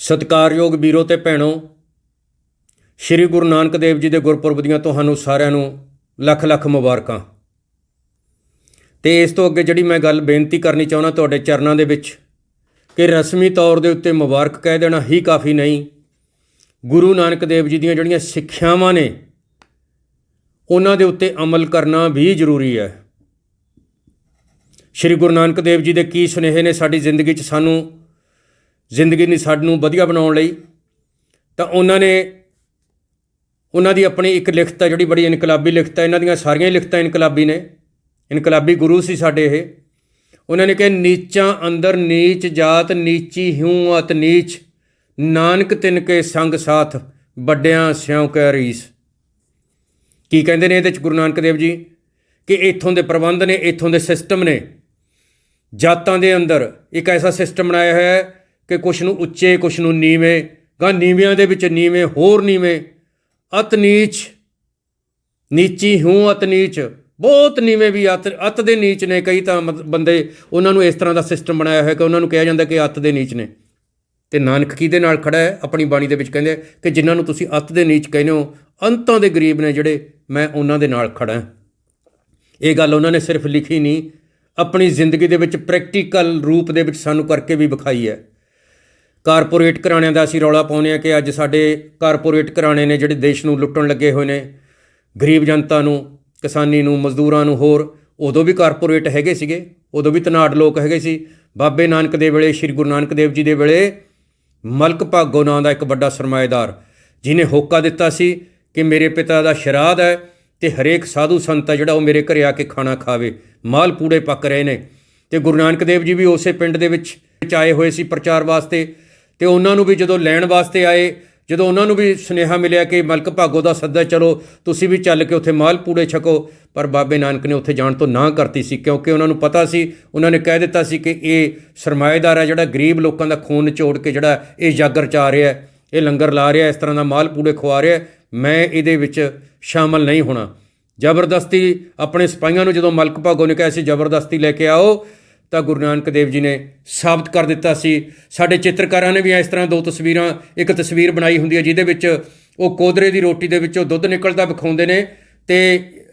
ਸਤਿਕਾਰਯੋਗ ਵੀਰੋ ਤੇ ਭੈਣੋ, ਸ੍ਰੀ ਗੁਰੂ ਨਾਨਕ ਦੇਵ ਜੀ ਦੇ ਗੁਰਪੁਰਬ ਦੀਆਂ ਤੁਹਾਨੂੰ ਸਾਰਿਆਂ ਨੂੰ ਲੱਖ ਲੱਖ ਮੁਬਾਰਕਾਂ। ਤੇ ਇਸ ਤੋਂ ਅੱਗੇ ਜਿਹੜੀ ਮੈਂ ਗੱਲ ਬੇਨਤੀ ਕਰਨੀ ਚਾਹੁੰਦਾ ਤੁਹਾਡੇ ਚਰਨਾਂ ਦੇ ਵਿੱਚ, ਕਿ ਰਸਮੀ ਤੌਰ ਦੇ ਉੱਤੇ ਮੁਬਾਰਕ ਕਹਿ ਦੇਣਾ ਹੀ ਕਾਫੀ ਨਹੀਂ। ਗੁਰੂ ਨਾਨਕ ਦੇਵ ਜੀ ਦੀਆਂ ਜਿਹੜੀਆਂ ਸਿੱਖਿਆਵਾਂ ਨੇ, ਉਹਨਾਂ ਦੇ ਉੱਤੇ ਅਮਲ ਕਰਨਾ ਵੀ ਜ਼ਰੂਰੀ ਹੈ। ਸ੍ਰੀ ਗੁਰੂ ਨਾਨਕ ਦੇਵ ਜੀ ਦੇ ਕੀ ਸੁਨੇਹੇ ਨੇ ਸਾਡੀ ਜ਼ਿੰਦਗੀ 'ਚ ਸਾਨੂੰ ਜ਼ਿੰਦਗੀ ਨੂੰ ਸਾਨੂੰ ਵਧੀਆ ਬਣਾਉਣ ਲਈ, ਤਾਂ ਉਹਨਾਂ ਨੇ ਉਹਨਾਂ ਦੀ ਆਪਣੀ ਇੱਕ ਲਿਖਤ ਹੈ, ਜਿਹੜੀ ਬੜੀ ਇਨਕਲਾਬੀ ਲਿਖਤ ਹੈ, ਇਹਨਾਂ ਦੀਆਂ ਸਾਰੀਆਂ ਹੀ ਲਿਖਤਾਂ ਇਨਕਲਾਬੀ ਨੇ, ਇਨਕਲਾਬੀ ਗੁਰੂ ਸੀ ਸਾਡੇ ਇਹ। ਉਹਨਾਂ ਨੇ ਕਿਹਾ, ਨੀਚਾਂ ਅੰਦਰ ਨੀਚ ਜਾਤ, ਨੀਚੀ ਹੂੰ ਅਤ ਨੀਚ, ਨਾਨਕ ਤਿਨ ਕੇ ਸੰਗ ਸਾਥ, ਵੱਡਿਆਂ ਸਿਉ ਕੈ ਰੀਸ। ਕੀ ਕਹਿੰਦੇ ਨੇ ਇਹਦੇ ਚ ਗੁਰੂ ਨਾਨਕ ਦੇਵ ਜੀ? ਕਿ ਇੱਥੋਂ ਦੇ ਪ੍ਰਬੰਧ ਨੇ, ਇੱਥੋਂ ਦੇ ਸਿਸਟਮ ਨੇ। ਜਾਤਾਂ ਦੇ ਅੰਦਰ ਇੱਕ ਐਸਾ ਸਿਸਟਮ ਬਣਾਇਆ ਹੋਇਆ ਹੈ ਕਿ ਕੁਛ ਨੂੰ ਉੱਚੇ, ਕੁਛ ਨੂੰ ਨੀਵੇਂ, ਗਾ ਨੀਵਿਆਂ ਦੇ ਵਿੱਚ ਨੀਵੇਂ, ਹੋਰ ਨੀਵੇਂ। ਅਤ ਨੀਚ, ਨੀਚੀ ਹੂੰ ਅਤ ਨੀਚ। ਬਹੁਤ ਨੀਵੇਂ ਵੀ ਅਤ ਅਤ ਦੇ ਨੀਚ ਨੇ ਕਈ ਤਾਂ ਮਤ- ਬੰਦੇ ਉਹਨਾਂ ਨੂੰ ਇਸ ਤਰ੍ਹਾਂ ਦਾ ਸਿਸਟਮ ਬਣਾਇਆ ਹੋਇਆ ਕਿ ਉਹਨਾਂ ਨੂੰ ਕਿਹਾ ਜਾਂਦਾ ਕਿ ਅਤ ਦੇ ਨੀਚ ਨੇ। ਤੇ ਨਾਨਕ ਕੀ ਦੇ ਨਾਲ ਖੜਾ ਹੈ? ਆਪਣੀ ਬਾਣੀ ਦੇ ਵਿੱਚ ਕਹਿੰਦੇ ਕਿ ਜਿਨ੍ਹਾਂ ਨੂੰ ਤੁਸੀਂ ਅਤ ਦੇ ਨੀਚ ਕਹਿੰਦੇ ਹੋ, ਅੰਤਾਂ ਦੇ ਗਰੀਬ ਨੇ ਜਿਹੜੇ ਮੈਂ ਉਹਨਾਂ ਦੇ ਨਾਲ ਖੜਾ ਇਹ ਗੱਲ ਉਹਨਾਂ ਨੇ ਸਿਰਫ ਲਿਖੀ ਨਹੀਂ, ਆਪਣੀ ਜ਼ਿੰਦਗੀ ਦੇ ਵਿੱਚ ਪ੍ਰੈਕਟੀਕਲ ਰੂਪ ਦੇ ਵਿੱਚ ਸਾਨੂੰ ਕਰਕੇ ਵੀ ਵਿਖਾਈ ਹੈ। ਕਾਰਪੋਰੇਟ ਘਰਾਣਿਆਂ ਦਾ ਅਸੀਂ ਰੌਲਾ ਪਾਉਂਦੇ ਆ ਕਿ ਅੱਜ ਸਾਡੇ ਕਾਰਪੋਰੇਟ ਘਰਾਣੇ ਨੇ ਜਿਹੜੇ ਦੇਸ਼ ਨੂੰ ਲੁੱਟਣ ਲੱਗੇ ਹੋਏ ਨੇ, ਗਰੀਬ ਜਨਤਾ ਨੂੰ, ਕਿਸਾਨੀ ਨੂੰ, ਮਜ਼ਦੂਰਾਂ ਨੂੰ ਹੋਰ, ਉਦੋਂ ਵੀ ਕਾਰਪੋਰੇਟ ਹੈਗੇ ਸੀਗੇ, ਉਦੋਂ ਵੀ ਧਨਾੜ ਲੋਕ ਹੈਗੇ ਸੀ। ਬਾਬੇ ਨਾਨਕ ਦੇ ਵੇਲੇ, ਸ੍ਰੀ ਗੁਰੂ ਨਾਨਕ ਦੇਵ ਜੀ ਦੇ ਵੇਲੇ ਮਲਕ ਭਾਗੋ ਨਾਂ ਦਾ ਇੱਕ ਵੱਡਾ ਸਰਮਾਏਦਾਰ ਜਿਨੇ ਹੋਕਾ ਦਿੱਤਾ ਸੀ ਕਿ ਮੇਰੇ ਪਿਤਾ ਦਾ ਸ਼ਰਾਧ ਹੈ ਤੇ ਹਰੇਕ ਸਾਧੂ ਸੰਤ ਹੈ ਜਿਹੜਾ ਉਹ ਮੇਰੇ ਘਰੇ ਆ ਕੇ ਖਾਣਾ ਖਾਵੇ, ਮਾਲ ਪੂੜੇ ਪੱਕ ਰਹੇ ਨੇ। ਤੇ ਗੁਰੂ ਨਾਨਕ ਦੇਵ ਜੀ ਵੀ ਉਸੇ ਪਿੰਡ ਦੇ ਵਿੱਚ ਵਿੱਚ ਆਏ ਹੋਏ ਸੀ ਪ੍ਰਚਾਰ ਵਾਸਤੇ। ਤੇ ਉਹਨਾਂ ਨੂੰ ਵੀ ਜਦੋਂ ਲੈਣ ਵਾਸਤੇ ਆਏ, ਜਦੋਂ ਉਹਨਾਂ ਨੂੰ ਵੀ ਸੁਨੇਹਾ ਮਿਲਿਆ ਕਿ ਮਲਕ ਭਾਗੋ ਦਾ ਸੱਦਾ ਚਲੋ, ਤੁਸੀਂ ਵੀ ਚੱਲ ਕੇ ਉੱਥੇ ਮਾਲ ਪੂੜੇ ਛਕੋ, ਪਰ ਬਾਬੇ ਨਾਨਕ ਨੇ ਉੱਥੇ ਜਾਣ ਤੋਂ ਨਾ ਕਰਤੀ ਸੀ, ਕਿਉਂਕਿ ਉਹਨਾਂ ਨੂੰ ਪਤਾ ਸੀ, ਉਹਨਾਂ ਨੇ ਕਹਿ ਦਿੱਤਾ ਸੀ ਕਿ ਇਹ ਸਰਮਾਏਦਾਰ ਹੈ ਜਿਹੜਾ ਗਰੀਬ ਲੋਕਾਂ ਦਾ ਖੂਨ ਨਿਚੋੜ ਕੇ ਜਿਹੜਾ ਇਹ ਜਾਗਰ ਚਾ ਰਿਹਾ ਹੈ, ਇਹ ਲੰਗਰ ਲਾ ਰਿਹਾ ਇਸ ਤਰ੍ਹਾਂ ਦਾ ਮਾਲ ਪੂੜੇ ਖਵਾ ਰਿਹਾ ਮੈਂ ਇਹਦੇ ਵਿੱਚ ਸ਼ਾਮਲ ਨਹੀਂ ਹੋਣਾ। ਜ਼ਬਰਦਸਤੀ ਆਪਣੇ ਸਿਪਾਹੀਆਂ ਨੂੰ ਜਦੋਂ ਮਲਕ ਭਾਗੋ ਨੇ ਕਿਹਾ ਸੀ, ਜ਼ਬਰਦਸਤੀ ਲੈ ਕੇ ਆਓ ਤਾਂ ਗੁਰੂ ਨਾਨਕ ਦੇਵ ਜੀ ਨੇ ਸਾਬਤ ਕਰ ਦਿੱਤਾ ਸੀ। ਸਾਡੇ ਚਿੱਤਰਕਾਰਾਂ ਨੇ ਵੀ ਇਸ ਤਰ੍ਹਾਂ ਦੋ ਤਸਵੀਰਾਂ, ਇੱਕ ਤਸਵੀਰ ਬਣਾਈ ਹੁੰਦੀ ਹੈ ਜਿਹਦੇ ਵਿੱਚ ਉਹ ਕੋਦਰੇ ਦੀ ਰੋਟੀ ਦੇ ਵਿੱਚੋਂ ਦੁੱਧ ਨਿਕਲਦਾ ਵਿਖਾਉਂਦੇ ਨੇ ਤੇ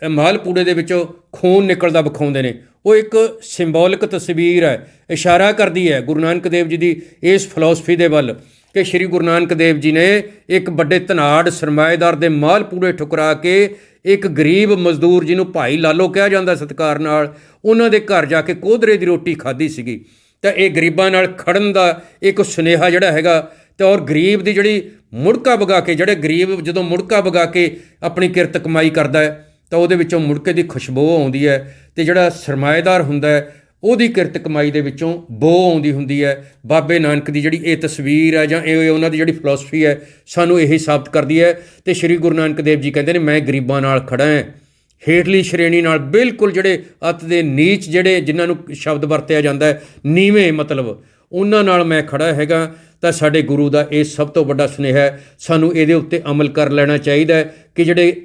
ਮਾਲ ਪੂੜੇ ਦੇ ਵਿੱਚੋਂ ਖੂਨ ਨਿਕਲਦਾ ਵਿਖਾਉਂਦੇ ਨੇ। ਉਹ ਇੱਕ ਸਿੰਬੋਲਿਕ ਤਸਵੀਰ ਹੈ, ਇਸ਼ਾਰਾ ਕਰਦੀ ਹੈ ਗੁਰੂ ਨਾਨਕ ਦੇਵ ਜੀ ਦੀ ਇਸ ਫਿਲਾਸਫੀ ਦੇ ਵੱਲ। ਕਿ ਸ੍ਰੀ ਗੁਰੂ ਨਾਨਕ ਦੇਵ ਜੀ ਨੇ ਇੱਕ ਵੱਡੇ ਧਨਾੜ, ਸਰਮਾਏਦਾਰ ਦੇ ਮਾਲ ਪੂਰੇ ਠੁਕਰਾ ਕੇ ਇੱਕ ਗਰੀਬ ਮਜ਼ਦੂਰ ਜਿਹਨੂੰ ਭਾਈ ਲਾਲੋ ਕਿਹਾ ਜਾਂਦਾ ਸਤਿਕਾਰ ਨਾਲ, ਉਹਨਾਂ ਦੇ ਘਰ ਜਾ ਕੇ ਕੋਧਰੇ ਦੀ ਰੋਟੀ ਖਾਧੀ ਸੀਗੀ। ਤਾਂ ਇਹ ਗਰੀਬਾਂ ਨਾਲ ਖੜਨ ਦਾ ਇੱਕ ਸੁਨੇਹਾ ਜਿਹੜਾ ਹੈਗਾ, ਤੇ ਔਰ ਗਰੀਬ ਦੀ ਜਿਹੜੀ ਮੁੜਕਾ ਵਗਾ ਕੇ, ਜਿਹੜੇ ਗਰੀਬ ਜਦੋਂ ਮੁੜਕਾ ਵਗਾ ਕੇ ਆਪਣੀ ਕਿਰਤ ਕਮਾਈ ਕਰਦਾ ਹੈ, ਤਾਂ ਉਹਦੇ ਵਿੱਚੋਂ ਮੁੜਕੇ ਦੀ ਖੁਸ਼ਬੂ ਆਉਂਦੀ ਹੈ ਤੇ ਜਿਹੜਾ ਸਰਮਾਏਦਾਰ ਹੁੰਦਾ ਹੈ ਉਹਦੀ ਕਿਰਤ ਕਮਾਈ ਦੇ ਵਿੱਚੋਂ ਬੋ ਆਉਂਦੀ ਹੁੰਦੀ ਹੈ। ਬਾਬੇ ਨਾਨਕ ਦੀ ਜਿਹੜੀ ਇਹ ਤਸਵੀਰ ਹੈ ਜਾਂ ਇਹ ਉਹਨਾਂ ਦੀ ਜਿਹੜੀ ਫਿਲਾਸਫੀ ਹੈ, ਸਾਨੂੰ ਇਹੀ ਸਾਬਤ ਕਰਦੀ ਹੈ ਤੇ ਸ੍ਰੀ ਗੁਰੂ ਨਾਨਕ ਦੇਵ ਜੀ ਕਹਿੰਦੇ ਨੇ, ਮੈਂ ਗਰੀਬਾਂ ਨਾਲ ਖੜਾ ਹਾਂ। ਹੇਠਲੀ ਸ਼੍ਰੇਣੀ ਨਾਲ ਬਿਲਕੁਲ ਜਿਹੜੇ ਅਤ ਦੇ ਨੀਚ ਜਿਹੜੇ ਜਿਨ੍ਹਾਂ ਨੂੰ ਸ਼ਬਦ ਵਰਤਿਆ ਜਾਂਦਾ ਹੈ, ਨੀਵੇਂ ਮਤਲਬ, ਉਹਨਾਂ ਨਾਲ ਮੈਂ ਖੜਾ ਹੈਗਾ ਤਾਂ ਸਾਡੇ ਗੁਰੂ ਦਾ ਇਹ ਸਭ ਤੋਂ ਵੱਡਾ ਸੁਨੇਹਾ ਹੈ, ਸਾਨੂੰ ਇਹਦੇ ਉੱਤੇ ਅਮਲ ਕਰ ਲੈਣਾ ਚਾਹੀਦਾ ਹੈ ਕਿ ਜਿਹੜੇ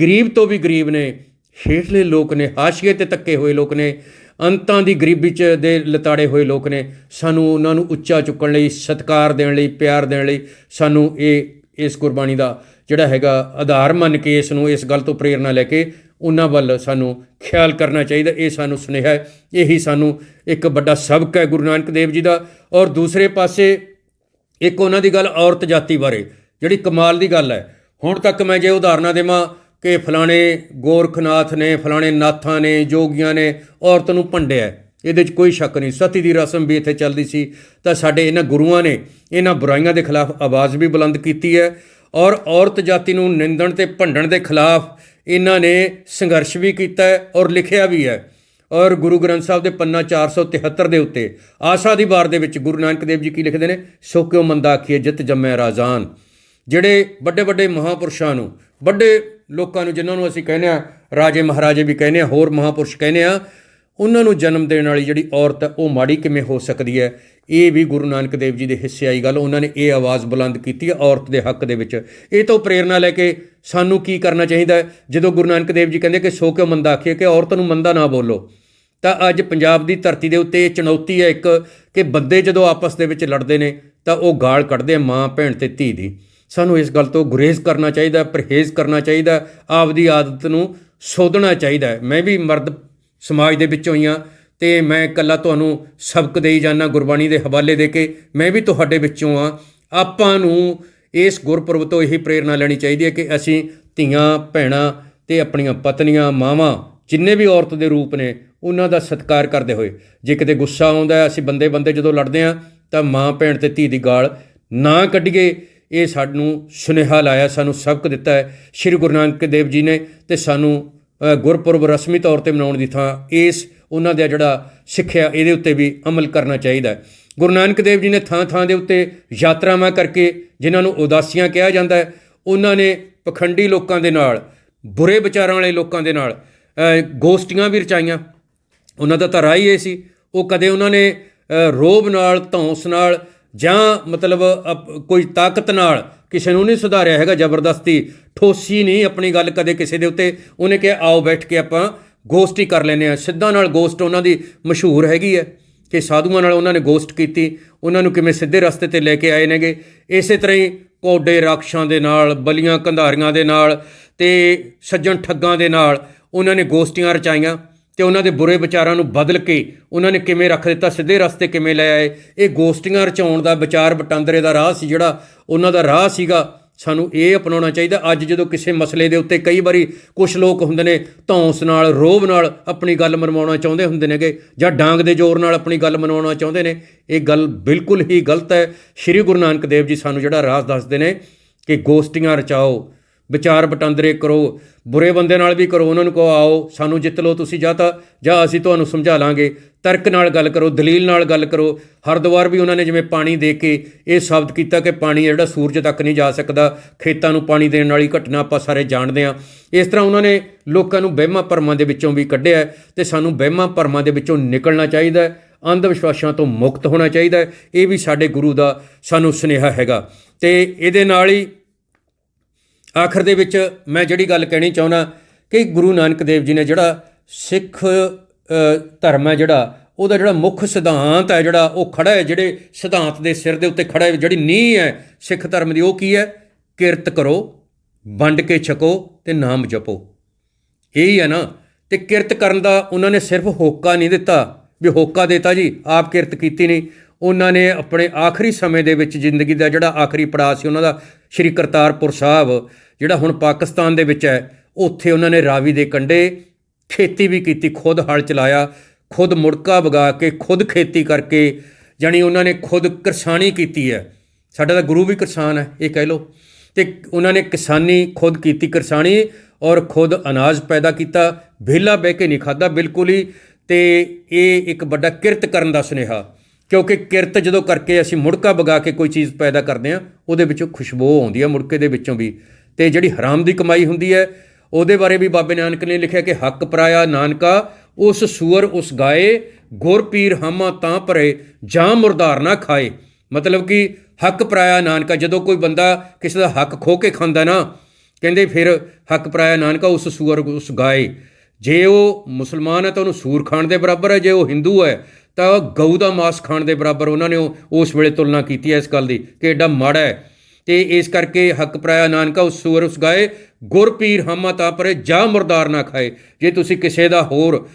ਗਰੀਬ ਤੋਂ ਵੀ ਗਰੀਬ ਨੇ, ਹੇਠਲੇ ਲੋਕ ਨੇ, ਹਾਸ਼ੀਏ ਤੇ ਤੱਕੇ ਹੋਏ ਲੋਕ ਨੇ ਅੰਤਾਂ ਦੀ ਗਰੀਬੀ ਚ ਦੇ ਲਤਾੜੇ ਹੋਏ ਲੋਕ ਨੇ। ਸਾਨੂੰ ਉਹਨਾਂ ਨੂੰ ਉੱਚਾ ਚੁੱਕਣ ਲਈ, ਸਤਿਕਾਰ ਦੇਣ ਲਈ, ਪਿਆਰ ਦੇਣ ਲਈ ਸਾਨੂੰ ਇਹ, ਇਸ ਕੁਰਬਾਨੀ ਦਾ ਜਿਹੜਾ ਹੈਗਾ ਆਧਾਰ ਮੰਨ ਕੇ ਇਸ ਨੂੰ, ਇਸ ਗੱਲ ਤੋਂ ਪ੍ਰੇਰਣਾ ਲੈ ਕੇ ਉਹਨਾਂ ਵੱਲ ਸਾਨੂੰ ਖਿਆਲ ਕਰਨਾ ਚਾਹੀਦਾ। ਇਹ ਸਾਨੂੰ ਸੁਨੇਹਾ ਹੈ। ਇਹੀ ਸਾਨੂੰ ਇੱਕ ਵੱਡਾ ਸਬਕ ਹੈ ਗੁਰੂ ਨਾਨਕ ਦੇਵ ਜੀ ਦਾ। ਔਰ ਦੂਸਰੇ ਪਾਸੇ ਇੱਕ ਉਹਨਾਂ ਦੀ ਗੱਲ ਔਰਤ ਜਾਤੀ ਬਾਰੇ, ਜਿਹੜੀ ਕਮਾਲ ਦੀ ਗੱਲ ਹੈ। ਹੁਣ ਤੱਕ ਮੈਂ ਜੇ ਉਦਾਹਰਨਾਂ ਦੇਵਾਂ ਕਿ ਫਲਾਣੇ ਗੋਰਖਨਾਥ ਨੇ, ਫਲਾਣੇ ਨਾਥਾਂ ਨੇ, ਜੋਗੀਆਂ ਨੇ, ਔਰਤ ਨੂੰ ਭੰਡਿਆ ਇਹਦੇ 'ਚ ਕੋਈ ਸ਼ੱਕ ਨਹੀਂ। ਸਤੀ ਦੀ ਰਸਮ ਵੀ ਇੱਥੇ ਚੱਲਦੀ ਸੀ। ਤਾਂ ਸਾਡੇ ਇਹਨਾਂ ਗੁਰੂਆਂ ਨੇ ਇਹਨਾਂ ਬੁਰਾਈਆਂ ਦੇ ਖਿਲਾਫ ਆਵਾਜ਼ ਵੀ ਬੁਲੰਦ ਕੀਤੀ ਹੈ ਔਰ ਔਰਤ ਜਾਤੀ ਨੂੰ ਨਿੰਦਣ ਤੇ ਭੰਡਣ ਦੇ ਖਿਲਾਫ ਇਹਨਾਂ ਨੇ ਸੰਘਰਸ਼ ਵੀ ਕੀਤਾ ਔਰ ਲਿਖਿਆ ਵੀ ਹੈ। ਔਰ ਗੁਰੂ ਗ੍ਰੰਥ ਸਾਹਿਬ ਦੇ ਪੰਨਾ 473 ਦੇ ਉੱਤੇ ਆਸਾ ਦੀ ਵਾਰ ਦੇ ਵਿੱਚ ਗੁਰੂ ਨਾਨਕ ਦੇਵ ਜੀ ਕੀ ਲਿਖਦੇ ਨੇ? ਸੋ ਕਿਉ ਮੰਦਾ ਆਖੀਏ ਜਿਤ ਜੰਮੈ ਰਾਜ਼ਾਨ। ਜਿਹੜੇ ਵੱਡੇ ਵੱਡੇ ਮਹਾਪੁਰਸ਼ਾਂ ਨੂੰ, ਵੱਡੇ ਲੋਕਾਂ ਨੂੰ ਜਿਨ੍ਹਾਂ ਨੂੰ ਅਸੀਂ ਕਹਿੰਦੇ ਆ ਰਾਜੇ ਮਹਾਰਾਜੇ ਵੀ ਕਹਿੰਦੇ ਆ ਹੋਰ ਮਹਾਪੁਰਸ਼ ਕਹਿੰਦੇ ਆ ਉਹਨਾਂ ਨੂੰ ਜਨਮ ਦੇਣ ਵਾਲੀ ਜਿਹੜੀ ਔਰਤ ਹੈ, ਉਹ ਮਾੜੀ ਕਿਵੇਂ ਹੋ ਸਕਦੀ ਹੈ? ਇਹ ਵੀ ਗੁਰੂ ਨਾਨਕ ਦੇਵ ਜੀ ਦੇ ਹਿੱਸੇ ਆਈ ਗੱਲ, ਉਹਨਾਂ ਨੇ ਇਹ ਆਵਾਜ਼ ਬੁਲੰਦ ਕੀਤੀ ਹੈ ਔਰਤ ਦੇ ਹੱਕ ਦੇ ਵਿੱਚ। ਇਹ ਤੋਂ ਪ੍ਰੇਰਣਾ ਲੈ ਕੇ ਸਾਨੂੰ ਕੀ ਕਰਨਾ ਚਾਹੀਦਾ ਜਦੋਂ ਗੁਰੂ ਨਾਨਕ ਦੇਵ ਜੀ ਕਹਿੰਦੇ ਕਿ ਸੋ ਕਿਉ ਮੰਦਾ ਆਖੀਏ ਕਿ ਔਰਤ ਨੂੰ ਮੰਦਾ ਨਾ ਬੋਲੋ, ਤਾਂ ਅੱਜ ਪੰਜਾਬ ਦੀ ਧਰਤੀ ਦੇ ਉੱਤੇ ਇਹ ਚੁਣੌਤੀ ਹੈ ਇੱਕ ਕਿ ਬੰਦੇ ਜਦੋਂ ਆਪਸ ਦੇ ਵਿੱਚ ਲੜਦੇ ਨੇ, ਤਾਂ ਉਹ ਗਾਲ ਕੱਢਦੇ ਆ ਮਾਂ, ਭੈਣ ਤੇ ਧੀ ਦੀ। ਸਾਨੂੰ ਇਸ ਗੱਲ ਤੋਂ ਗੁਰੇਜ਼ ਕਰਨਾ ਚਾਹੀਦਾ, ਪਰਹੇਜ਼ ਕਰਨਾ ਚਾਹੀਦਾ, ਆਪਦੀ ਆਦਤ ਨੂੰ ਸੋਧਣਾ ਚਾਹੀਦਾ ਮੈਂ ਵੀ ਮਰਦ ਸਮਾਜ ਦੇ ਵਿੱਚੋਂ ਹੀ ਹਾਂ ਤੇ ਮੈਂ ਇਕੱਲਾ ਤੁਹਾਨੂੰ ਸਬਕ ਦੇਈ ਜਾਣਾ ਗੁਰਬਾਣੀ ਦੇ ਹਵਾਲੇ ਦੇ ਕੇ। ਮੈਂ ਵੀ ਤੁਹਾਡੇ ਵਿੱਚੋਂ ਆ ਆਪਾਂ ਨੂੰ ਇਸ ਗੁਰਪੁਰਬ ਤੋਂ ਇਹੀ ਪ੍ਰੇਰਣਾ ਲੈਣੀ ਚਾਹੀਦੀ ਹੈ ਕਿ ਅਸੀਂ ਧੀਆਂ, ਭੈਣਾਂ ਤੇ ਆਪਣੀਆਂ ਪਤਨੀਆਂ, ਮਾਵਾਂ, ਜਿੰਨੇ ਵੀ ਔਰਤ ਦੇ ਰੂਪ ਨੇ, ਉਹਨਾਂ ਦਾ ਸਤਿਕਾਰ ਕਰਦੇ ਹੋਏ। ਜੇ ਕਿਤੇ ਗੁੱਸਾ ਆਉਂਦਾ ਅਸੀਂ ਬੰਦੇ ਬੰਦੇ ਜਦੋਂ ਲੜਦੇ ਆ ਤਾਂ ਮਾਂ ਭੈਣ ਤੇ ਧੀ ਦੀ ਗਾਲ ਨਾ ਕੱਢੀਏ। ਇਹ ਸਾਨੂੰ ਸੁਨੇਹਾ ਲਾਇਆ, ਸਾਨੂੰ ਸਬਕ ਦਿੱਤਾ ਹੈ। ਸ੍ਰੀ ਗੁਰੂ ਨਾਨਕ ਦੇਵ ਜੀ ਨੇ ਤੇ ਸਾਨੂੰ ਗੁਰਪੁਰਬ ਰਸਮੀ ਤੌਰ ਤੇ ਮਨਾਉਣ ਦੀ ਥਾਂ ਇਸ, ਉਹਨਾਂ ਦਾ ਜਿਹੜਾ ਸਿੱਖਿਆ, ਇਹਦੇ ਉੱਤੇ ਵੀ ਅਮਲ ਕਰਨਾ ਚਾਹੀਦਾ ਹੈ। ਗੁਰੂ ਨਾਨਕ ਦੇਵ ਜੀ ਨੇ ਥਾਂ ਥਾਂ ਦੇ ਉੱਤੇ ਯਾਤਰਾਵਾਂ ਕਰਕੇ, ਜਿਨ੍ਹਾਂ ਨੂੰ ਉਦਾਸੀਆਂ ਕਿਹਾ ਜਾਂਦਾ ਹੈ, ਉਹਨਾਂ ਨੇ ਪਖੰਡੀ ਲੋਕਾਂ ਦੇ ਨਾਲ, ਬੁਰੇ ਵਿਚਾਰਾਂ ਵਾਲੇ ਲੋਕਾਂ ਦੇ ਨਾਲ ਗੋਸ਼ਟੀਆਂ ਵੀ ਰਚਾਈਆਂ। ਉਹਨਾਂ ਦਾ ਤਾਂ ਰਾਹ ਹੀ ਇਹ ਸੀ। ਉਹ ਕਦੇ ਉਹਨਾਂ ਨੇ ਰੋਬ ਨਾਲ, ਧੌਂਸ ਨਾਲ ਜਾਂ ਮਤਲਬ ਅਪ- ਕੋਈ ਤਾਕਤ ਨਾਲ ਕਿਸੇ ਨੂੰ ਨਹੀਂ ਸੁਧਾਰਿਆ ਹੈਗਾ ਜ਼ਬਰਦਸਤੀ, ਠੋਸੀ ਨਹੀਂ ਆਪਣੀ ਗੱਲ ਕਦੇ ਕਿਸੇ ਦੇ ਉੱਤੇ। ਉਹਨੇ ਕਿਹਾ, ਆਓ ਬੈਠ ਕੇ ਆਪਾਂ ਗੋਸ਼ਟੀ ਕਰ ਲੈਨੇ ਆ ਸਿੱਧਾ ਨਾਲ ਗੋਸ਼ਟ ਉਹਨਾਂ ਦੀ ਮਸ਼ਹੂਰ ਹੈਗੀ ਹੈ ਕਿ ਸਾਧੂਆਂ ਨਾਲ ਉਹਨਾਂ ਨੇ ਗੋਸ਼ਟ ਕੀਤੀ। ਉਹਨਾਂ ਨੂੰ ਕਿਵੇਂ ਸਿੱਧੇ ਰਸਤੇ ਤੇ ਲੈ ਕੇ ਆਏ ਨੇਗੇ। ਇਸੇ ਤਰ੍ਹਾਂ ਹੀ ਕੋਡੇ ਰਾਖਸ਼ਾਂ ਦੇ ਨਾਲ, ਬਲੀਆਂ, ਕੰਧਾਰੀਆਂ ਦੇ ਨਾਲ ਤੇ ਸੱਜਣ ਠੱਗਾਂ ਦੇ ਨਾਲ ਉਹਨਾਂ ਨੇ ਗੋਸ਼ਟੀਆਂ ਰਚਾਈਆਂ। ਤੇ ਉਹਨਾਂ ਦੇ ਬੁਰੇ ਵਿਚਾਰਾਂ ਨੂੰ ਬਦਲ ਕੇ ਉਹਨਾਂ ਨੇ ਕਿਵੇਂ ਰੱਖ ਦਿੱਤਾ, ਸਿੱਧੇ ਰਸਤੇ ਕਿਵੇਂ ਲੈ ਆਏ? ਇਹ ਗੋਸ਼ਟੀਆਂ ਰਚਾਉਣ ਦਾ, ਵਿਚਾਰ ਵਟਾਂਦਰੇ ਦਾ ਰਾਹ ਸੀ ਜਿਹੜਾ ਉਹਨਾਂ ਦਾ ਰਾਹ ਸੀਗਾ। ਸਾਨੂੰ ਇਹ ਅਪਣਾਉਣਾ ਚਾਹੀਦਾ। ਅੱਜ ਜਦੋਂ ਕਿਸੇ ਮਸਲੇ ਦੇ ਉੱਤੇ ਕਈ ਵਾਰੀ ਕੁਝ ਲੋਕ ਹੁੰਦੇ ਨੇ, ਧੌਂਸ ਨਾਲ ਰੋਬ ਨਾਲ ਆਪਣੀ ਗੱਲ ਮਨਵਾਉਣਾ ਚਾਹੁੰਦੇ ਹੁੰਦੇ ਨੇਗੇ ਜਾਂ ਡਾਂਗ ਦੇ ਜ਼ੋਰ ਨਾਲ ਆਪਣੀ ਗੱਲ ਮਨਵਾਉਣਾ ਚਾਹੁੰਦੇ ਨੇ, ਇਹ ਗੱਲ ਬਿਲਕੁਲ ਹੀ ਗਲਤ ਹੈ। ਸ੍ਰੀ ਗੁਰੂ ਨਾਨਕ ਦੇਵ ਜੀ ਸਾਨੂੰ ਜਿਹੜਾ ਰਾਹ ਦੱਸਦੇ ਨੇ ਕਿ ਗੋਸ਼ਟੀਆਂ ਰਚਾਓ ਵਿਚਾਰ ਵਟਾਂਦਰੇ ਕਰੋ, ਬੁਰੇ ਬੰਦੇ ਨਾਲ ਵੀ ਕਰੋ, ਉਹਨਾਂ ਨੂੰ ਕਹੋ, ਆਓ, ਸਾਨੂੰ ਜਿੱਤ ਲਓ ਤੁਸੀਂ ਜਾਂ ਤਾਂ, ਜਾਂ ਅਸੀਂ ਤੁਹਾਨੂੰ ਸਮਝਾ ਲਾਂਗੇ। ਤਰਕ ਨਾਲ ਗੱਲ ਕਰੋ, ਦਲੀਲ ਨਾਲ ਗੱਲ ਕਰੋ। ਹਰਦੁਆਰ ਵੀ ਉਹਨਾਂ ਨੇ ਜਿਵੇਂ ਪਾਣੀ ਦੇ ਕੇ ਇਹ ਸਾਬਤ ਕੀਤਾ ਕਿ ਪਾਣੀ ਜਿਹੜਾ ਸੂਰਜ ਤੱਕ ਨਹੀਂ ਜਾ ਸਕਦਾ, ਖੇਤਾਂ ਨੂੰ ਪਾਣੀ ਦੇਣ ਵਾਲੀ ਘਟਨਾ ਆਪਾਂ ਸਾਰੇ ਜਾਣਦੇ ਹਾਂ। ਇਸ ਤਰ੍ਹਾਂ ਉਹਨਾਂ ਨੇ ਲੋਕਾਂ ਨੂੰ ਵਹਿਮਾਂ ਭਰਮਾਂ ਦੇ ਵਿੱਚੋਂ ਵੀ ਕੱਢਿਆ ਹੈ ਤੇ ਸਾਨੂੰ ਵਹਿਮਾਂ ਭਰਮਾਂ ਦੇ ਵਿੱਚੋਂ ਨਿਕਲਣਾ ਚਾਹੀਦਾ ਹੈ ਅੰਧ ਵਿਸ਼ਵਾਸਾਂ ਤੋਂ ਮੁਕਤ ਹੋਣਾ ਚਾਹੀਦਾ ਹੈ। ਇਹ ਵੀ ਸਾਡੇ ਗੁਰੂ ਦਾ ਸਾਨੂੰ ਸੁਨੇਹਾ ਹੈਗਾ। ਤੇ ਇਹਦੇ ਨਾਲ ਹੀ ਆਖਰ ਦੇ ਵਿੱਚ ਮੈਂ ਜਿਹੜੀ ਗੱਲ ਕਹਿਣੀ ਚਾਹੁੰਦਾ ਕਿ ਗੁਰੂ ਨਾਨਕ ਦੇਵ ਜੀ ਨੇ ਜਿਹੜਾ ਸਿੱਖ ਧਰਮ ਹੈ ਜਿਹੜਾ, ਉਹਦਾ ਜਿਹੜਾ ਮੁੱਖ ਸਿਧਾਂਤ ਹੈ ਜਿਹੜਾ, ਉਹ ਖੜਾ ਹੈ, ਜਿਹੜੇ ਸਿਧਾਂਤ ਦੇ ਸਿਰ ਦੇ ਉੱਤੇ ਖੜਾ ਹੈ, ਜਿਹੜੀ ਨੀਂਹ ਹੈ ਸਿੱਖ ਧਰਮ ਦੀ, ਉਹ ਕੀ ਹੈ? ਕਿਰਤ ਕਰੋ, ਵੰਡ ਕੇ ਛਕੋ ਤੇ ਨਾਮ ਜਪੋ। ਇਹ ਹੀ ਹੈ ਨਾ, ਤੇ ਕਿਰਤ ਕਰਨ ਦਾ ਉਹਨਾਂ ਨੇ ਸਿਰਫ ਹੋਕਾ ਨਹੀਂ ਦਿੱਤਾ, ਵੀ ਹੋਕਾ ਦਿੱਤਾ ਜੀ, ਆਪ ਕਿਰਤ ਕੀਤੀ ਨਹੀਂ। ਉਹਨਾਂ ਨੇ ਆਪਣੇ ਆਖਰੀ ਸਮੇਂ ਦੇ ਵਿੱਚ ਜ਼ਿੰਦਗੀ ਦਾ ਜਿਹੜਾ ਆਖਰੀ ਪੜਾਅ ਸੀ ਉਹਨਾਂ ਦਾ, ਸ਼੍ਰੀ ਕਰਤਾਰਪੁਰ ਸਾਹਿਬ, ਜਿਹੜਾ ਹੁਣ ਪਾਕਿਸਤਾਨ ਦੇ ਵਿੱਚ ਹੈ, ਉੱਥੇ ਉਹਨਾਂ ਨੇ ਰਾਵੀ ਦੇ ਕੰਢੇ ਖੇਤੀ ਵੀ ਕੀਤੀ, ਖੁਦ ਹਲ ਚਲਾਇਆ, ਖੁਦ ਮੁੜਕਾ ਵਗਾ ਕੇ, ਖੁਦ ਖੇਤੀ ਕਰਕੇ, ਜਾਣੀ ਉਹਨਾਂ ਨੇ ਖੁਦ ਕਿਰਸਾਨੀ ਕੀਤੀ ਹੈ। ਸਾਡਾ ਤਾਂ ਗੁਰੂ ਵੀ ਕਿਸਾਨ ਹੈ, ਇਹ ਕਹਿ ਲਓ। ਤੇ ਉਹਨਾਂ ਨੇ ਕਿਸਾਨੀ ਖੁਦ ਕੀਤੀ ਕਿਰਸਾਨੀ ਔਰ ਖੁਦ ਅਨਾਜ ਪੈਦਾ ਕੀਤਾ, ਵਿਹਲਾ ਬਹਿ ਕੇ ਨਹੀਂ ਖਾਦਾ ਬਿਲਕੁਲ ਹੀ। ਤੇ ਇਹ ਇੱਕ ਵੱਡਾ ਕਿਰਤ ਕਰਨ ਦਾ ਸੁਨੇਹਾ। ਕਿਉਂਕਿ ਕਿਰਤ ਜਦੋਂ ਕਰਕੇ ਅਸੀਂ ਮੁੜਕਾ ਵਗਾ ਕੇ ਕੋਈ ਚੀਜ਼ ਪੈਦਾ ਕਰਦੇ ਆ ਉਹਦੇ ਵਿੱਚੋਂ ਖੁਸ਼ਬੂ ਆਉਂਦੀ ਹੈ ਮੁੜਕੇ ਦੇ ਵਿੱਚੋਂ ਵੀ। ਤੇ ਜਿਹੜੀ ਹਰਾਮ ਦੀ ਕਮਾਈ ਹੁੰਦੀ ਹੈ, ਉਹਦੇ ਬਾਰੇ ਵੀ ਬਾਬੇ ਨਾਨਕ ਨੇ ਲਿਖਿਆ ਕਿ ਹੱਕ ਪਰਾਇਆ ਨਾਨਕਾ, ਉਸ ਸੂਰ ਉਸ ਗਾਏ, ਗੁਰ ਪੀਰ ਹਮਾ ਤਾਂ ਪਰੇ ਜਾਂ ਮੁਰਦਾਰ ਨਾ ਖਾਏ। ਮਤਲਬ ਕਿ ਹੱਕ ਪਰਾਇਆ ਨਾਨਕਾ, ਜਦੋਂ ਕੋਈ ਬੰਦਾ ਕਿਸੇ ਦਾ ਹੱਕ ਖੋ ਕੇ ਖਾਂਦਾ ਨਾ, ਕਹਿੰਦੇ ਫਿਰ ਹੱਕ ਪਰਾਇਆ ਨਾਨਕਾ ਉਸ ਸੂਰ ਉਸ ਗਾਏ। ਜੇ ਉਹ ਮੁਸਲਮਾਨ ਹੈ ਤਾਂ ਉਹਨੂੰ ਸੂਰ ਖਾਣ ਦੇ ਬਰਾਬਰ ਹੈ, ਜੇ ਉਹ ਹਿੰਦੂ ਹੈ ਤਾਂ ਗਊ ਦਾ ਮਾਸ ਖਾਣ ਦੇ ਬਰਾਬਰ ਉਹਨਾਂ ਨੇ ਉਹ- ਉਸ ਵੇਲੇ ਤੁਲਨਾ ਕੀਤੀ ਹੈ ਇਸ ਗੱਲ ਦੀ ਕਿ ਐਡਾ ਮਾੜਾ ਹੈ। ਤੇ ਇਸ ਕਰਕੇ ਹੱਕ ਪ੍ਰਾਇਆ ਨਾਨਕਾ ਉਸ ਸੂਰ ਉਸ ਗਾਏ, ਗੁਰ ਪੀਰ ਹਮਾ ਤਾ ਪਰੇ ਜਾ ਮੁਰਦਾਰ ਨਾ ਖਾਏ। ਜੇ ਤੁਸੀਂ ਕਿਸੇ ਦਾ ਹੋਰ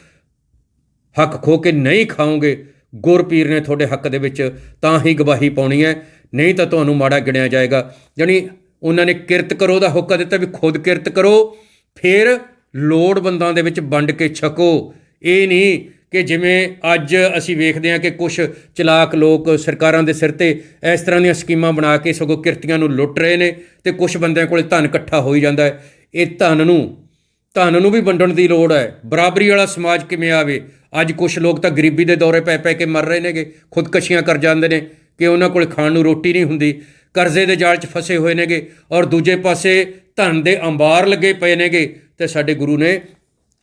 ਹੱਕ ਖੋ ਕੇ ਨਹੀਂ ਖਾਓਗੇ ਗੁਰਪੀਰ ਨੇ ਤੁਹਾਡੇ ਹੱਕ ਦੇ ਵਿੱਚ ਤਾਂ ਹੀ ਗਵਾਹੀ ਪਾਉਣੀ ਹੈ, ਨਹੀਂ ਤਾਂ ਤੁਹਾਨੂੰ ਮਾੜਾ ਗਿਣਿਆ ਜਾਏਗਾ। ਜਾਣੀ ਉਹਨਾਂ ਨੇ ਕਿਰਤ ਕਰੋ ਦਾ ਹੁਕਮ ਦਿੱਤਾ ਵੀ ਖੁਦ ਕਿਰਤ ਕਰੋ, ਫਿਰ ਲੋੜਵੰਦਾਂ ਦੇ ਵਿੱਚ ਵੰਡ ਕੇ ਛਕੋ। ਇਹ ਨਹੀਂ ਕਿ ਜਿਵੇਂ ਅੱਜ ਅਸੀਂ ਵੇਖਦੇ ਹਾਂ ਕਿ ਕੁਝ ਚਲਾਕ ਲੋਕ ਸਰਕਾਰਾਂ ਦੇ ਸਿਰ ਤੇ ਇਸ ਤਰ੍ਹਾਂ ਦੀਆਂ ਸਕੀਮਾਂ ਬਣਾ ਕੇ ਸਗੋਂ ਕਿਰਤੀਆਂ ਨੂੰ ਲੁੱਟ ਰਹੇ ਨੇ ਤੇ ਕੁਝ ਬੰਦਿਆਂ ਕੋਲੇ ਧਨ ਇਕੱਠਾ ਹੋਈ ਜਾਂਦਾ ਹੈ। ਇਹ ਧਨ ਨੂੰ ਧਨ ਨੂੰ ਵੀ ਵੰਡਣ ਦੀ ਲੋੜ ਹੈ। ਬਰਾਬਰੀ ਵਾਲਾ ਸਮਾਜ ਕਿਵੇਂ ਆਵੇ? ਅੱਜ ਕੁਝ ਲੋਕ ਤਾਂ ਗਰੀਬੀ ਦੇ ਦੌਰੇ ਪੈ ਪੈ ਕੇ ਮਰ ਰਹੇ ਨੇਗੇ, ਖੁਦਕਸ਼ੀਆਂ ਕਰ ਜਾਂਦੇ ਨੇ ਕਿ ਉਹਨਾਂ ਕੋਲ ਖਾਣ ਨੂੰ ਰੋਟੀ ਨਹੀਂ ਹੁੰਦੀ, ਕਰਜ਼ੇ ਦੇ ਜਾਲ 'ਚ ਫਸੇ ਹੋਏ ਨੇਗੇ ਔਰ ਦੂਜੇ ਪਾਸੇ ਧਨ ਦੇ ਅੰਬਾਰ ਲੱਗੇ ਪਏ ਨੇਗੇ। ਤੇ ਸਾਡੇ ਗੁਰੂ ਨੇ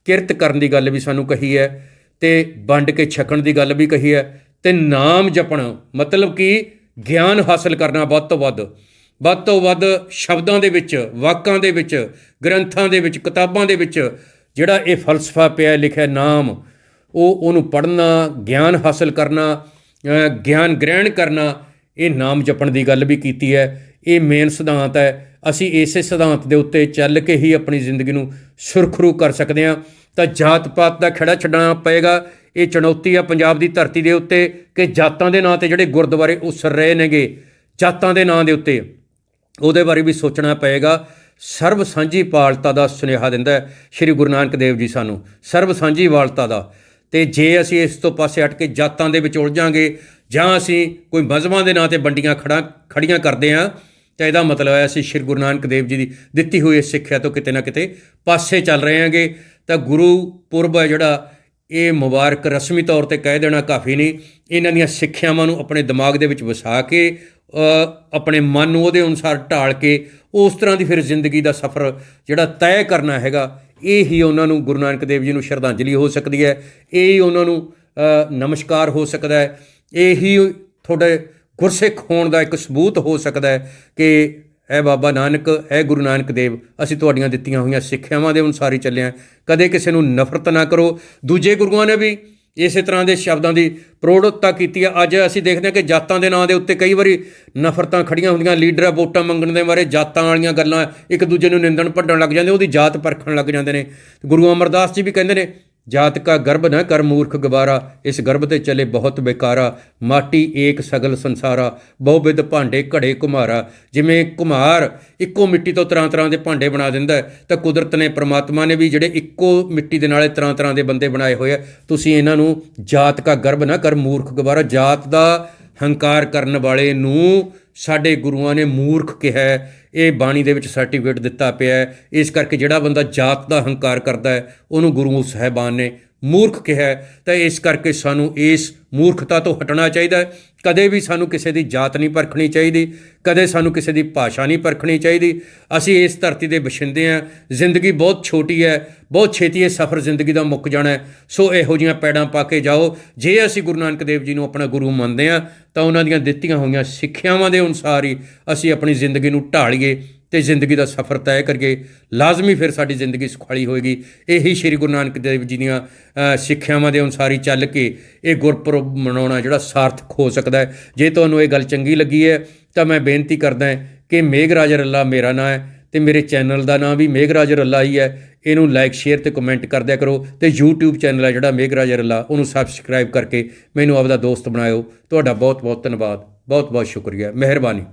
ਕਿਰਤ ਕਰਨ ਦੀ ਗੱਲ ਵੀ ਸਾਨੂੰ ਕਹੀ ਹੈ। ਤੇ ਵੰਡ ਕੇ ਛਕਣ ਦੀ ਗੱਲ ਵੀ ਕਹੀ ਹੈ ਤੇ ਨਾਮ ਜਪਣਾ, ਮਤਲਬ ਕਿ ਗਿਆਨ ਹਾਸਲ ਕਰਨਾ ਵੱਧ ਤੋਂ ਵੱਧ। ਵੱਧ ਤੋਂ ਵੱਧ ਸ਼ਬਦਾਂ ਦੇ ਵਿੱਚ, ਵਾਕਾਂ ਦੇ ਵਿੱਚ, ਗ੍ਰੰਥਾਂ ਦੇ ਵਿੱਚ, ਕਿਤਾਬਾਂ ਦੇ ਵਿੱਚ ਜਿਹੜਾ ਇਹ ਫਲਸਫਾ ਪਿਆ, ਲਿਖਿਆ ਨਾਮ, ਉਹ ਉਹਨੂੰ ਪੜ੍ਹਨਾ, ਗਿਆਨ ਹਾਸਲ ਕਰਨਾ ਗਿਆਨ ਗ੍ਰਹਿਣ ਕਰਨਾ, ਇਹ ਨਾਮ ਜਪਣ ਦੀ ਗੱਲ ਵੀ ਕੀਤੀ ਹੈ। ਇਹ ਮੇਨ ਸਿਧਾਂਤ ਹੈ। ਅਸੀਂ ਇਸੇ ਸਿਧਾਂਤ ਦੇ ਉੱਤੇ ਚੱਲ ਕੇ ਹੀ ਆਪਣੀ ਜ਼ਿੰਦਗੀ ਨੂੰ ਸੁਰਖਰੂ ਕਰ ਸਕਦੇ ਹਾਂ। ਤਾਂ ਜਾਤ ਪਾਤ ਦਾ ਖੜਾ ਛੱਡਣਾ ਪਏਗਾ। ਇਹ ਚੁਣੌਤੀ ਆ ਪੰਜਾਬ ਦੀ ਧਰਤੀ ਦੇ ਉੱਤੇ ਕਿ ਜਾਤਾਂ ਦੇ ਨਾਂ ਤੇ ਜਿਹੜੇ ਗੁਰਦੁਆਰੇ ਉਸਰ ਰਹੇ ਨੇਗੇ, ਜਾਤਾਂ ਦੇ ਨਾਂ ਦੇ ਉੱਤੇ ਉਹਦੇ ਬਾਰੇ ਵੀ ਸੋਚਣਾ ਪਏਗਾ। ਸਰਬ ਸਾਂਝੀ ਪਾਲਤਾ ਦਾ ਸੁਨੇਹਾ ਦਿੰਦਾ ਹੈ ਸ੍ਰੀ ਗੁਰੂ ਨਾਨਕ ਦੇਵ ਜੀ ਸਾਨੂੰ। ਸਰਬ ਸਾਂਝੀ ਵਾਲਤਾ ਦਾ। ਤੇ ਜੇ ਅਸੀਂ ਇਸ ਤੋਂ ਪਾਸੇ ਹਟ ਕੇ ਜਾਤਾਂ ਦੇ ਵਿੱਚ ਉਲਝਾਂਗੇ ਜਾਂ ਅਸੀਂ ਕੋਈ ਮਜ਼ਹਬਾਂ ਦੇ ਨਾਂ ਤੇ ਵੰਡੀਆਂ ਖੜਾ ਖੜੀਆਂ ਕਰਦੇ ਹਾਂ ਤਾਂ ਇਹਦਾ ਮਤਲਬ ਹੈ ਅਸੀਂ ਸ੍ਰੀ ਗੁਰੂ ਨਾਨਕ ਦੇਵ ਜੀ ਦੀ ਦਿੱਤੀ ਹੋਈ ਇਸ ਸਿੱਖਿਆ ਤੋਂ ਕਿਤੇ ਨਾ ਕਿਤੇ ਪਾਸੇ ਚੱਲ ਰਹੇ ਹਾਂਗੇ। ਤਾਂ ਗੁਰੂ ਪੁਰਬ ਹੈ ਜਿਹੜਾ, ਇਹ ਮੁਬਾਰਕ ਰਸਮੀ ਤੌਰ ਤੇ ਕਹਿ ਦੇਣਾ ਕਾਫੀ ਨਹੀਂ। ਇਹਨਾਂ ਦੀਆਂ ਸਿੱਖਿਆਵਾਂ ਨੂੰ ਆਪਣੇ ਦਿਮਾਗ ਦੇ ਵਿੱਚ ਵਸਾ ਕੇ ਆਪਣੇ ਮਨ ਨੂੰ ਉਹਦੇ ਅਨੁਸਾਰ ਢਾਲ ਕੇ, ਉਸ ਤਰ੍ਹਾਂ ਦੀ ਫਿਰ ਜ਼ਿੰਦਗੀ ਦਾ ਸਫ਼ਰ ਜਿਹੜਾ ਤੈਅ ਕਰਨਾ ਹੈਗਾ, ਇਹ ਹੀ ਉਹਨਾਂ ਨੂੰ ਗੁਰੂ ਨਾਨਕ ਦੇਵ ਜੀ ਨੂੰ ਸ਼ਰਧਾਂਜਲੀ ਹੋ ਸਕਦੀ ਹੈ। ਇਹ ਹੀ ਉਹਨਾਂ ਨੂੰ ਨਮਸਕਾਰ ਹੋ ਸਕਦਾ ਹੈ। ਇਹ ਹੀ ਤੁਹਾਡੇ ਗੁਰਸਿੱਖ ਹੋਣ ਦਾ ਇੱਕ ਸਬੂਤ ਹੋ ਸਕਦਾ ਹੈ ਕਿ ਐ ਬਾਬਾ ਨਾਨਕ, ਐ ਗੁਰੂ ਨਾਨਕ ਦੇਵ, ਅਸੀਂ ਤੁਹਾਡੀਆਂ ਦਿੱਤੀਆਂ ਹੋਈਆਂ ਸਿੱਖਿਆਵਾਂ ਦੇ ਅਨੁਸਾਰ ਹੀ ਚੱਲਿਆ ਕਦੇ ਕਿਸੇ ਨੂੰ ਨਫ਼ਰਤ ਨਾ ਕਰੋ। ਦੂਜੇ ਗੁਰੂਆਂ ਨੇ ਵੀ ਇਸੇ ਤਰ੍ਹਾਂ ਦੇ ਸ਼ਬਦਾਂ ਦੀ ਪ੍ਰੋੜਤਾ ਕੀਤੀ ਹੈ। ਅੱਜ ਅਸੀਂ ਦੇਖਦੇ ਹਾਂ ਕਿ ਜਾਤਾਂ ਦੇ ਨਾਂ ਦੇ ਉੱਤੇ ਕਈ ਵਾਰੀ ਨਫ਼ਰਤਾਂ ਖੜੀਆਂ ਹੁੰਦੀਆਂ। ਲੀਡਰ ਵੋਟਾਂ ਮੰਗਣ ਦੇ ਬਾਰੇ ਜਾਤਾਂ ਵਾਲੀਆਂ ਗੱਲਾਂ ਇੱਕ ਦੂਜੇ ਨੂੰ ਨਿੰਦਣ ਭੱਡਣ ਲੱਗ ਜਾਂਦੇ, ਉਹਦੀ ਜਾਤ ਪਰਖਣ ਲੱਗ ਜਾਂਦੇ ਨੇ। ਗੁਰੂ ਅਮਰਦਾਸ ਜੀ ਵੀ ਕਹਿੰਦੇ ਨੇ ਜਾਤ ਕਾ ਗਰਭ ਨਾ ਕਰ ਮੂਰਖ ਗਵਾਰਾ, ਇਸ ਗਰਭ ਤੇ ਚਲੇ ਬਹੁਤ ਬੇਕਾਰਾ। ਮਾਟੀ ਏਕ ਸਗਲ ਸੰਸਾਰਾ ਬਹੁਬਿਧ ਭਾਂਡੇ ਘੜੇ ਕੁਮਾਰਾ। ਜਿਵੇਂ ਕੁਮਾਰ ਇੱਕੋ ਮਿੱਟੀ ਤੋਂ ਤਰ੍ਹਾਂ ਤਰ੍ਹਾਂ ਦੇ ਭਾਂਡੇ ਬਣਾ ਦਿੰਦਾ ਤਾਂ ਕੁਦਰਤ ਨੇ ਪ੍ਰਮਾਤਮਾ ਨੇ ਵੀ ਜਿਹੜੇ ਇੱਕੋ ਮਿੱਟੀ ਦੇ ਨਾਲੇ ਤਰ੍ਹਾਂ ਤਰ੍ਹਾਂ ਦੇ ਬੰਦੇ ਬਣਾਏ ਹੋਏ ਆ, ਤੁਸੀਂ ਇਹਨਾਂ ਨੂੰ ਜਾਤ ਕਾ ਗਰਭ ਨਾ ਕਰ ਮੂਰਖ ਗਵਾਰਾ। ਜਾਤ ਦਾ ਹੰਕਾਰ ਕਰਨ ਵਾਲੇ ਨੂੰ ਸਾਡੇ ਗੁਰੂਆਂ ਨੇ ਮੂਰਖ ਕਿਹਾ ਇਹ ਬਾਣੀ ਦੇ ਵਿੱਚ ਸਰਟੀਫਿਕੇਟ ਦਿੱਤਾ ਪਿਆ ਹੈ। ਇਸ ਕਰਕੇ ਜਿਹੜਾ ਬੰਦਾ ਜਾਤ ਦਾ ਹੰਕਾਰ ਕਰਦਾ ਹੈ, ਉਹਨੂੰ ਗੁਰੂ ਸਾਹਿਬਾਨ ਨੇ ਮੂਰਖ ਕਿਹਾ ਤਾਂ ਇਸ ਕਰਕੇ ਸਾਨੂੰ ਇਸ ਮੂਰਖਤਾ ਤੋਂ ਹਟਣਾ ਚਾਹੀਦਾ ਕਦੇ ਵੀ ਸਾਨੂੰ ਕਿਸੇ ਦੀ ਜਾਤ ਨਹੀਂ ਪਰਖਣੀ ਚਾਹੀਦੀ, ਕਦੇ ਸਾਨੂੰ ਕਿਸੇ ਦੀ ਭਾਸ਼ਾ ਨਹੀਂ ਪਰਖਣੀ ਚਾਹੀਦੀ। ਅਸੀਂ ਇਸ ਧਰਤੀ ਦੇ ਵਸਿੰਦੇ ਹਾਂ, ਜ਼ਿੰਦਗੀ ਬਹੁਤ ਛੋਟੀ ਹੈ, ਬਹੁਤ ਛੇਤੀ ਇਹ ਸਫ਼ਰ ਜ਼ਿੰਦਗੀ ਦਾ ਮੁੱਕ ਜਾਣਾ ਹੈ। ਸੋ ਇਹੋ ਜੀਆਂ ਪੈੜਾਂ ਪਾ ਕੇ ਜਾਓ। ਜੇ ਅਸੀਂ ਗੁਰੂ ਨਾਨਕ ਦੇਵ ਜੀ ਨੂੰ ਆਪਣਾ ਗੁਰੂ ਮੰਨਦੇ ਹਾਂ, ਤਾਂ ਉਹਨਾਂ ਦੀਆਂ ਦਿੱਤੀਆਂ ਹੋਈਆਂ ਸਿੱਖਿਆਵਾਂ ਦੇ ਅਨੁਸਾਰ ਹੀ ਅਸੀਂ ਆਪਣੀ ਜ਼ਿੰਦਗੀ ਨੂੰ ਢਾਲੀਏ। ਤੇ ਜ਼ਿੰਦਗੀ ਦਾ ਸਫ਼ਰ ਤੈਅ ਕਰੀਏ। ਲਾਜ਼ਮੀ ਫਿਰ ਸਾਡੀ ਜ਼ਿੰਦਗੀ ਸੁਖਾਲੀ ਹੋਏਗੀ। ਇਹੀ ਸ੍ਰੀ ਗੁਰੂ ਨਾਨਕ ਦੇਵ ਜੀ ਦੀਆਂ ਸਿੱਖਿਆਵਾਂ ਦੇ ਅਨੁਸਾਰ ਹੀ ਚੱਲ ਕੇ ਇਹ ਗੁਰਪੁਰਬ ਮਨਾਉਣਾ ਜਿਹੜਾ ਸਾਰਥਕ ਹੋ ਸਕਦਾ ਹੈ। ਜੇ ਤੁਹਾਨੂੰ ਇਹ ਗੱਲ ਚੰਗੀ ਲੱਗੀ ਹੈ, ਤਾਂ ਮੈਂ ਬੇਨਤੀ ਕਰਦਾ ਕਿ ਮੇਘਰਾਜ ਰੱਲਾ ਮੇਰਾ ਨਾਮ ਹੈ ਤੇ ਮੇਰੇ ਚੈਨਲ ਦਾ ਨਾਮ ਵੀ ਮੇਘਰਾਜ ਰੱਲਾ ਹੀ ਹੈ। ਇਹਨੂੰ ਲਾਈਕ ਸ਼ੇਅਰ ਤੇ ਕਮੈਂਟ ਕਰਦਿਆ ਕਰੋ ਤੇ YouTube ਚੈਨਲ ਹੈ ਜਿਹੜਾ ਮੇਘਰਾਜ ਰੱਲਾ, ਉਹਨੂੰ ਸਬਸਕ੍ਰਾਈਬ ਕਰਕੇ ਮੈਨੂੰ ਆਪਦਾ ਦੋਸਤ ਬਣਾਇਓ। ਤੁਹਾਡਾ ਬਹੁਤ ਬਹੁਤ ਧੰਨਵਾਦ। ਬਹੁਤ ਬਹੁਤ ਸ਼ੁਕਰੀਆ। ਮਿਹਰਬਾਨੀ।